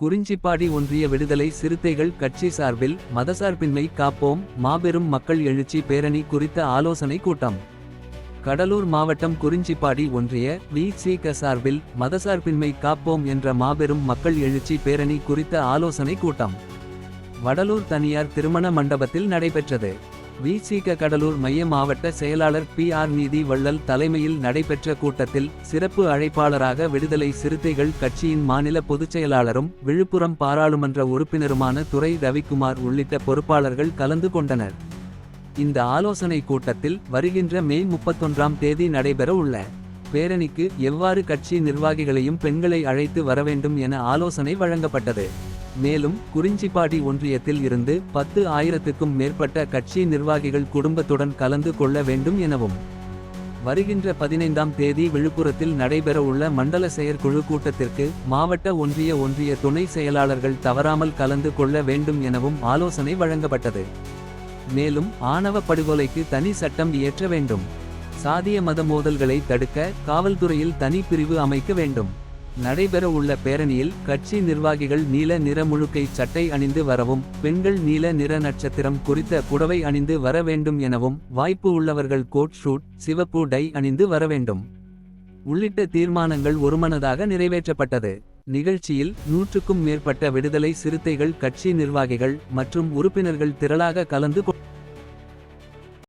குறிஞ்சிப்பாடி ஒன்றிய விடுதலை சிறுத்தைகள் கட்சி சார்பில் மதசார்பின்மை காப்போம் மாபெரும் மக்கள் எழுச்சி பேரணி குறித்த ஆலோசனை கூட்டம். கடலூர் மாவட்டம் குறிஞ்சிப்பாடி ஒன்றிய வி. க. சார்பில் மதசார்பின்மை காப்போம் என்ற மாபெரும் மக்கள் எழுச்சி பேரணி குறித்த ஆலோசனை கூட்டம். வடலூர் தனியார் திருமண மண்டபத்தில் நடைபெற்றது. விசிக கடலூர் மைய மாவட்ட செயலாளர் பி ஆர் நீதி வள்ளல் தலைமையில் நடைபெற்ற கூட்டத்தில் சிறப்பு அழைப்பாளராக விடுதலை சிறுத்தைகள் கட்சியின் மாநில பொதுச் செயலாளரும் விழுப்புரம் பாராளுமன்ற உறுப்பினருமான துரை ரவிக்குமார் உள்ளிட்ட பொறுப்பாளர்கள் கலந்து கொண்டனர். இந்த ஆலோசனை கூட்டத்தில் வருகின்ற மே முப்பத்தொன்றாம் தேதி நடைபெற உள்ள பேரணிக்கு எவ்வாறு கட்சி நிர்வாகிகளையும் பெண்களை அழைத்து வரவேண்டும் என ஆலோசனை வழங்கப்பட்டது. மேலும் குறிஞ்சிப்பாடி ஒன்றியத்தில் இருந்து பத்து ஆயிரத்துக்கும் மேற்பட்ட கட்சி நிர்வாகிகள் குடும்பத்துடன் கலந்து கொள்ள வேண்டும் எனவும். வருகின்ற பதினைந்தாம் தேதி விழுப்புரத்தில் நடைபெறவுள்ள மண்டல செயற்குழு கூட்டத்திற்கு மாவட்ட ஒன்றிய ஒன்றிய துணை செயலாளர்கள் தவறாமல் கலந்து கொள்ள வேண்டும் எனவும் ஆலோசனை வழங்கப்பட்டது. மேலும் ஆணவ படுகொலைக்கு தனி சட்டம் இயற்ற வேண்டும். சாதிய மத மோதல்களை தடுக்க காவல்துறையில் தனி பிரிவு அமைக்க வேண்டும். நடைபெற உள்ள பேரணியில் கட்சி நிர்வாகிகள் நீல நிற முழுக்கை சட்டை அணிந்து வரவும் பெண்கள் நீல நிற நட்சத்திரம் குறித்த புடவை அணிந்து வர வேண்டும் எனவும் வாய்ப்பு உள்ளவர்கள் கோட் ஷூட் சிவப்பு டை அணிந்து வர வேண்டும். உள்ளிட்ட தீர்மானங்கள் ஒருமனதாக நிறைவேற்றப்பட்டது. நிகழ்ச்சியில் நூற்றுக்கும் மேற்பட்ட விடுதலை சிறுத்தைகள் கட்சி நிர்வாகிகள் மற்றும் உறுப்பினர்கள் திரளாக கலந்து கொ-